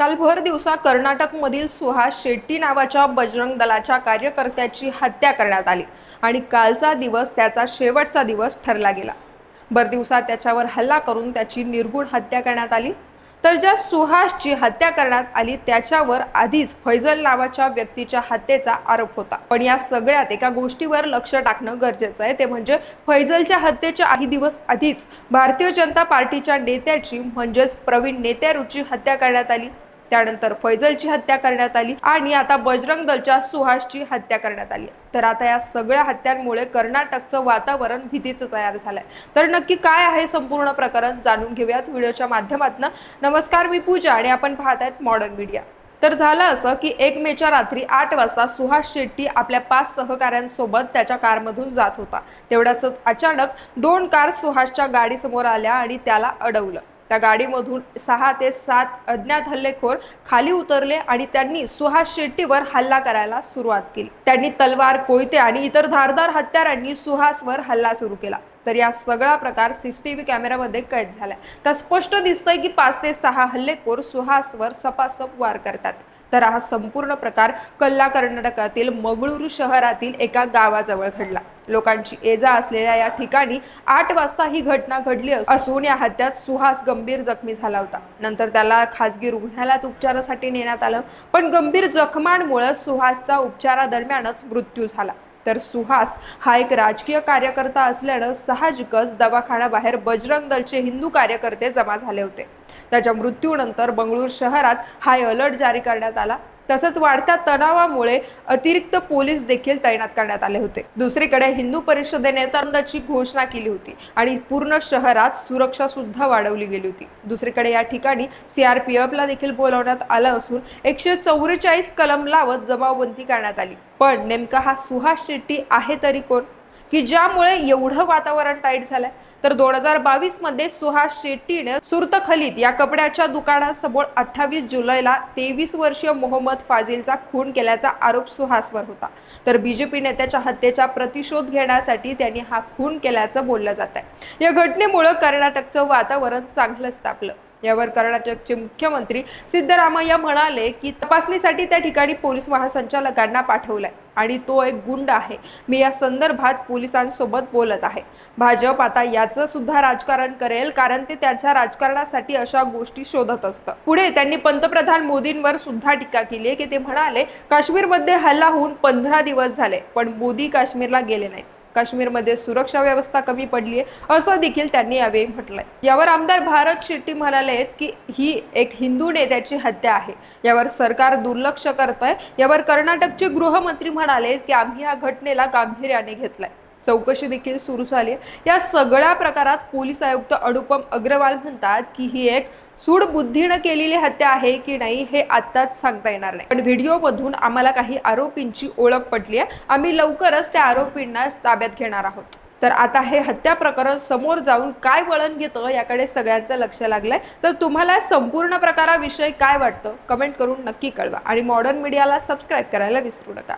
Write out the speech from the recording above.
काल भर दिवसा कर्नाटकमधील सुहास शेट्टी नावाच्या बजरंग दलाच्या कार्यकर्त्याची हत्या करण्यात आली आणि कालचा दिवस त्याचा शेवटचा दिवस ठरला गेला. भर दिवसा त्याच्यावर हल्ला करून त्याची निर्गुण हत्या करण्यात आली. तर ज्या सुहासची हत्या करण्यात आली त्याच्यावर आधीच फैजल नावाच्या व्यक्तीच्या हत्येचा आरोप होता. पण या सगळ्यात एका गोष्टीवर लक्ष टाकणं गरजेचं आहे ते म्हणजे फैजलच्या हत्येच्या काही दिवस आधीच भारतीय जनता पार्टीच्या नेत्याची म्हणजेच प्रवीण नेत्यारूची हत्या करण्यात आली. त्यानंतर फैजलची हत्या करण्यात आली आणि आता बजरंग दलच्या सुहासची हत्या करण्यात आली. तर आता या सगळ्या हत्यांमुळे कर्नाटकचं वातावरण भीतीचं तयार झालंय. तर नक्की काय आहे संपूर्ण प्रकरण जाणून घेऊयात व्हिडिओच्या माध्यमातून. नमस्कार मी पूजा आणि आपण पाहत आहेत मॉडर्न मीडिया तर झालं असं की एक मेच्या रात्री आठ वाजता सुहास शेट्टी आपल्या पाच सहकाऱ्यांसोबत त्याच्या कारमधून जात होता. तेवढ्याच अचानक दोन कार सुहासच्या गाडीसमोर आल्या आणि त्याला अडवलं. त्या गाडीमधून सहा ते सात अज्ञात हल्लेखोर खाली उतरले आणि त्यांनी सुहास शेट्टीवर हल्ला करायला सुरुवात केली. त्यांनी तलवार कोयते आणि इतर धारदार हत्यारांनी सुहासवर हल्ला सुरू केला. तर या सगळा प्रकार सीसीटीव्ही कॅमेऱ्यामध्ये कैद झालाय. तर स्पष्ट दिसतंय की पाच ते सहा हल्लेखोर सुहासवर सपासप वार करतात. तर हा संपूर्ण प्रकार कल्ला कर्नाटकातील मंगळुरू शहरातील एका गावाजवळ घडला. लोकांची ये जा असलेल्या या ठिकाणी आठ वाजता ही घटना घडली असून या हत्यात सुहास गंभीर जखमी झाला होता. नंतर त्याला खासगी रुग्णालयात उपचारासाठी नेण्यात आलं पण गंभीर जखमांमुळे सुहासचा उपचारादरम्यानच मृत्यू झाला. तर सुहास हा एक राजकीय कार्यकर्ता असल्यानं साहजिकच दवाखान्याबाहेर बजरंग दलचे हिंदू कार्यकर्ते जमा झाले होते. त्याच्या मृत्यूनंतर बंगळूर शहरात हाय अलर्ट जारी करण्यात आला. तसंच वाढत्या तणावामुळे अतिरिक्त पोलीस देखील तैनात करण्यात आले होते. दुसरीकडे हिंदू परिषदेने तरंदाची घोषणा केली होती आणि पूर्ण शहरात सुरक्षा सुद्धा वाढवली गेली होती. दुसरीकडे या ठिकाणी सीआरपीएफला देखील बोलावण्यात आलं असून एकशे चौवेचाळीस कलम लावत जमावबंदी करण्यात आली. पण नेमका हा सुहास शेट्टी आहे तरी कोण? की ज्यामुळे एवढं वातावरण टाईट झालंय. तर दोन हजार बावीसमध्ये सुहास शेट्टीने सुरत खलीत या कपड्याच्या दुकानासमोर अठ्ठावीस जुलैला तेवीस वर्षीय मोहम्मद फाजिलचा खून केल्याचा आरोप सुहासवर होता. तर बीजेपी नेत्याच्या हत्येचा प्रतिशोध घेण्यासाठी त्यांनी हा खून केल्याचं बोललं जात आहे या घटनेमुळे कर्नाटकचं वातावरण चांगलंच तापलं. यावर कर्नाटकचे मुख्यमंत्री सिद्धरामय्या म्हणाले की तपासणीसाठी त्या ठिकाणी पोलीस महासंचालकांना पाठवलंय. आणि तो एक गुंड आहे. मी या संदर्भात पोलिसांसोबत बोलत आहे. भाजप आता याचं सुद्धा राजकारण करेल कारण ते त्यांच्या राजकारणासाठी अशा गोष्टी शोधत असतं. पुढे त्यांनी पंतप्रधान मोदींवर सुद्धा टीका केली आहे की ते म्हणाले काश्मीरमध्ये हल्ला होऊन पंधरा दिवस झाले पण मोदी काश्मीरला गेले नाहीत. काश्मीरमध्ये सुरक्षा व्यवस्था कमी पडली आहे असं देखील त्यांनी यावेळी म्हटलंय. यावर आमदार भारत शेट्टी म्हणाले की ही एक हिंदू नेत्याची हत्या आहे. यावर सरकार दुर्लक्ष करत आहे यावर कर्नाटकचे गृहमंत्री म्हणाले की आम्ही या घटनेला गांभीर्याने घेतलाय. चौकशी देखील सुरू झाली आहे. या सगळ्या प्रकारात पोलीस आयुक्त अनुपम अग्रवाल म्हणतात की ही एक सूड बुद्धीनं केलेली हत्या आहे की नाही हे आत्ताच सांगता येणार नाही. पण व्हिडिओमधून आम्हाला काही आरोपींची ओळख पटली आहे. आम्ही लवकरच त्या आरोपींना ताब्यात घेणार आहोत. तर आता हे हत्या प्रकरण समोर जाऊन काय वळण घेतं याकडे सगळ्यांचं लक्ष लागलंय. तर तुम्हाला संपूर्ण प्रकाराविषयी काय वाटतं? कमेंट करून नक्की कळवा. आणि मॉडर्न मीडियाला सबस्क्राईब करायला विसरू नका.